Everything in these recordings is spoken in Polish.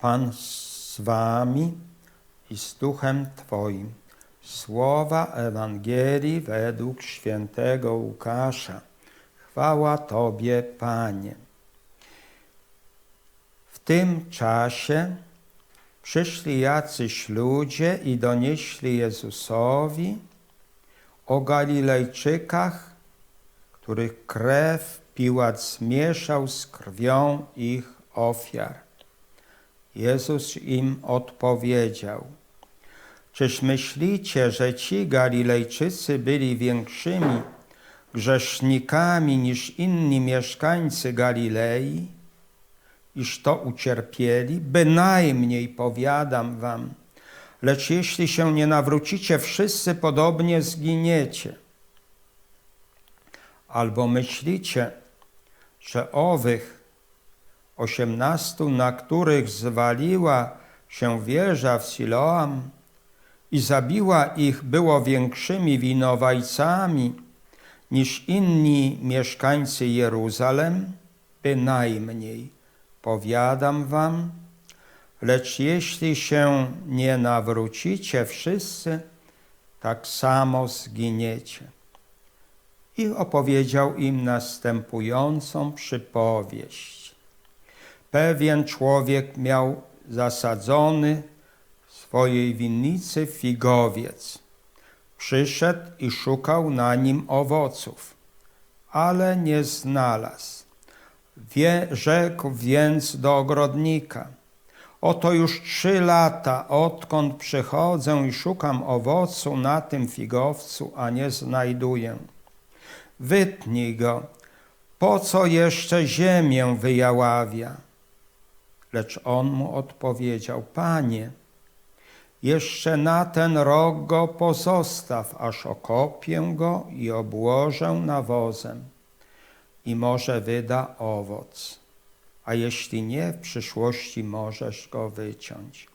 Pan z wami i z duchem Twoim. Słowa Ewangelii według świętego Łukasza. Chwała Tobie, Panie. W tym czasie przyszli jacyś ludzie i donieśli Jezusowi o Galilejczykach, których krew Piłat zmieszał z krwią ich ofiar. Jezus im odpowiedział: Czyż myślicie, że ci Galilejczycy byli większymi grzesznikami niż inni mieszkańcy Galilei? Iż to ucierpieli? Bynajmniej powiadam wam, lecz jeśli się nie nawrócicie, wszyscy podobnie zginiecie. Albo myślicie, że owych osiemnastu, na których zwaliła się wieża w Siloam i zabiła ich, było większymi winowajcami niż inni mieszkańcy Jeruzalem? Bynajmniej, powiadam wam, lecz jeśli się nie nawrócicie wszyscy, tak samo zginiecie. I opowiedział im następującą przypowieść. Pewien człowiek miał zasadzony w swojej winnicy figowiec. Przyszedł i szukał na nim owoców, ale nie znalazł. Wie, rzekł więc do ogrodnika: Oto już trzy lata, odkąd przychodzę i szukam owocu na tym figowcu, a nie znajduję. Wytnij go, po co jeszcze ziemię wyjaławia? Lecz on mu odpowiedział: Panie, jeszcze na ten rok go pozostaw, aż okopię go i obłożę nawozem, i może wyda owoc. A jeśli nie, w przyszłości możesz go wyciąć.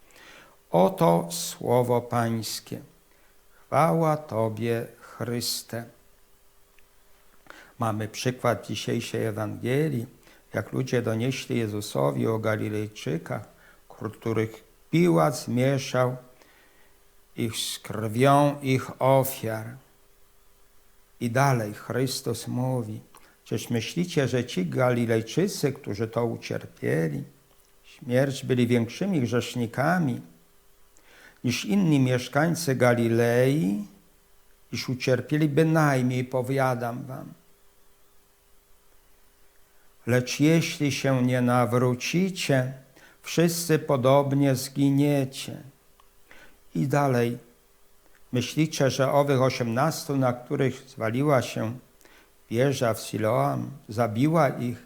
Oto słowo Pańskie. Chwała Tobie, Chryste. Mamy przykład dzisiejszej Ewangelii, jak ludzie donieśli Jezusowi o Galilejczykach, których Piłat zmieszał ich z krwią ich ofiar. I dalej Chrystus mówi, czyż myślicie, że ci Galilejczycy, którzy to ucierpieli, śmierć byli większymi grzesznikami niż inni mieszkańcy Galilei, iż ucierpieli bynajmniej, powiadam wam. Lecz jeśli się nie nawrócicie, wszyscy podobnie zginiecie. I dalej. Myślicie, że owych osiemnastu, na których zwaliła się wieża w Siloam, zabiła ich,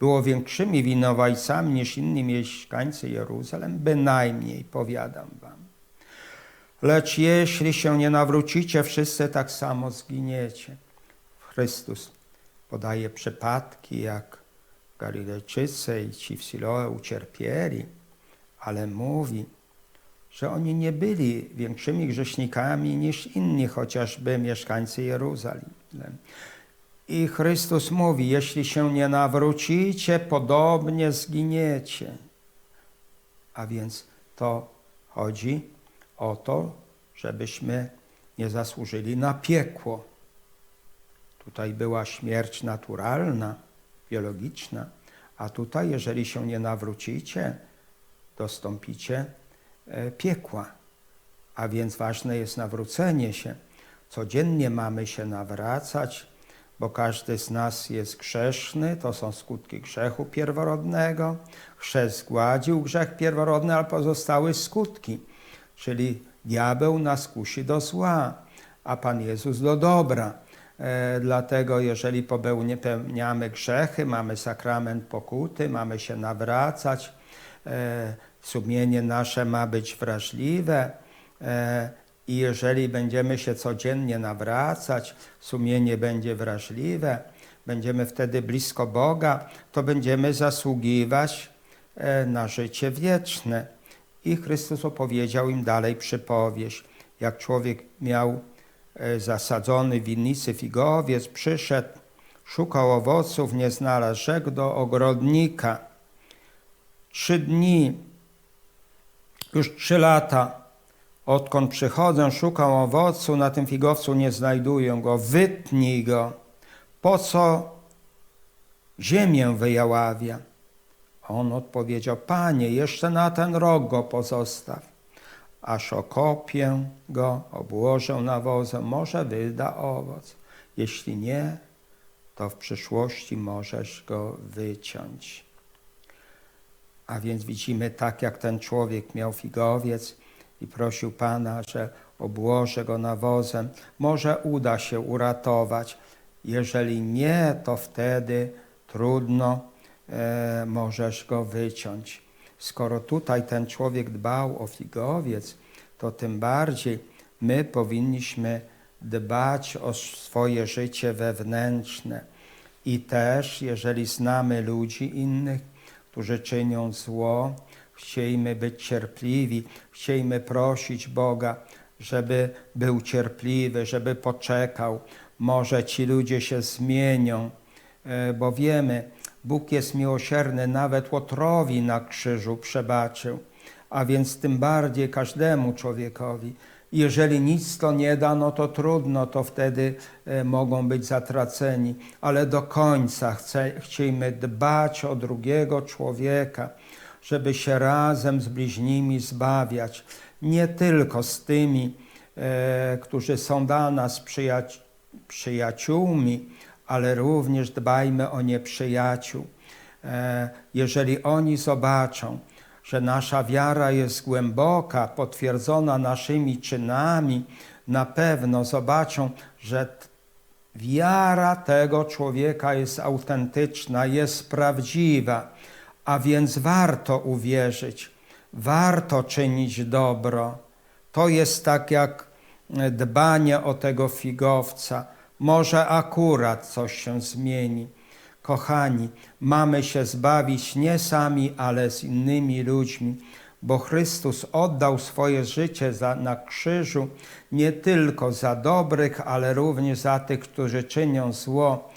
było większymi winowajcami niż inni mieszkańcy Jeruzalem? Bynajmniej, powiadam wam. Lecz jeśli się nie nawrócicie, wszyscy tak samo zginiecie. Chrystus podaje przypadki, jak Galilejczycy i ci w Siloe ucierpieli, ale mówi, że oni nie byli większymi grzesznikami niż inni, chociażby mieszkańcy Jeruzalem. I Chrystus mówi, jeśli się nie nawrócicie, podobnie zginiecie. A więc to chodzi o to, żebyśmy nie zasłużyli na piekło. Tutaj była śmierć naturalna, biologiczna, a tutaj, jeżeli się nie nawrócicie, dostąpicie e, piekła. A więc ważne jest nawrócenie się. Codziennie mamy się nawracać, bo każdy z nas jest grzeszny, to są skutki grzechu pierworodnego. Chrzest zgładził grzech pierworodny, ale pozostały skutki, czyli diabeł nas kusi do zła, a Pan Jezus do dobra. E, dlatego jeżeli popełniamy grzechy, mamy sakrament pokuty, mamy się nawracać, e, sumienie nasze ma być wrażliwe e, i jeżeli będziemy się codziennie nawracać, sumienie będzie wrażliwe, będziemy wtedy blisko Boga, to będziemy zasługiwać na życie wieczne. I Chrystus opowiedział im dalej przypowieść, jak człowiek miał zasadzony w winnicy figowiec, przyszedł, szukał owoców, nie znalazł, rzekł do ogrodnika, trzy dni, już trzy lata, odkąd przychodzę, szukam owocu, na tym figowcu nie znajduję go, wytnij go. Po co ziemię wyjaławia? On odpowiedział, Panie, jeszcze na ten rok go pozostaw, aż okopię go, obłożę nawozem, może wyda owoc. Jeśli nie, to w przyszłości możesz go wyciąć. A więc widzimy, tak jak ten człowiek miał figowiec i prosił Pana, że obłożę go nawozem, może uda się uratować. Jeżeli nie, to wtedy trudno e, możesz go wyciąć. Skoro tutaj ten człowiek dbał o figowiec, to tym bardziej my powinniśmy dbać o swoje życie wewnętrzne. I też, jeżeli znamy ludzi innych, którzy czynią zło, chciejmy być cierpliwi, chciejmy prosić Boga, żeby był cierpliwy, żeby poczekał. Może ci ludzie się zmienią, e, bo wiemy, Bóg jest miłosierny, nawet Łotrowi na krzyżu przebaczył, a więc tym bardziej każdemu człowiekowi. Jeżeli nic to nie da, no to trudno, to wtedy e, mogą być zatraceni, ale do końca chce, dbać o drugiego człowieka, żeby się razem z bliźnimi zbawiać, nie tylko z tymi, e, którzy są dla nas przyjaci przyjaciółmi, ale również dbajmy o nieprzyjaciół. E, jeżeli oni zobaczą, że nasza wiara jest głęboka, potwierdzona naszymi czynami, na pewno zobaczą, że wiara tego człowieka jest autentyczna, jest prawdziwa, a więc warto uwierzyć, warto czynić dobro. To jest tak jak dbanie o tego figowca. Może akurat coś się zmieni. Kochani, mamy się zbawić nie sami, ale z innymi ludźmi, bo Chrystus oddał swoje życie za, na krzyżu nie tylko za dobrych, ale również za tych, którzy czynią zło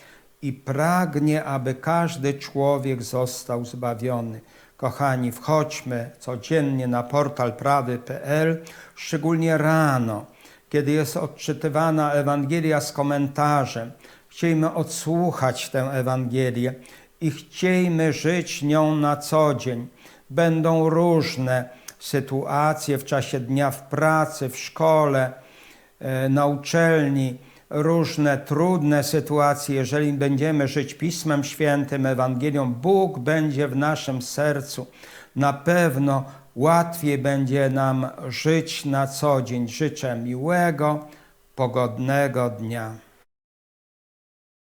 i pragnie, aby każdy człowiek został zbawiony. Kochani, wchodźmy codziennie na portal prawy.pl, szczególnie rano, kiedy jest odczytywana Ewangelia z komentarzem Chciejmy odsłuchać tę Ewangelię i chciejmy żyć nią na co dzień. Będą różne sytuacje w czasie dnia w pracy, w szkole, e, na uczelni, różne trudne sytuacje. Jeżeli będziemy żyć Pismem Świętym, Ewangelią, Bóg będzie w naszym sercu. Na pewno łatwiej będzie nam żyć na co dzień. Życzę miłego, pogodnego dnia.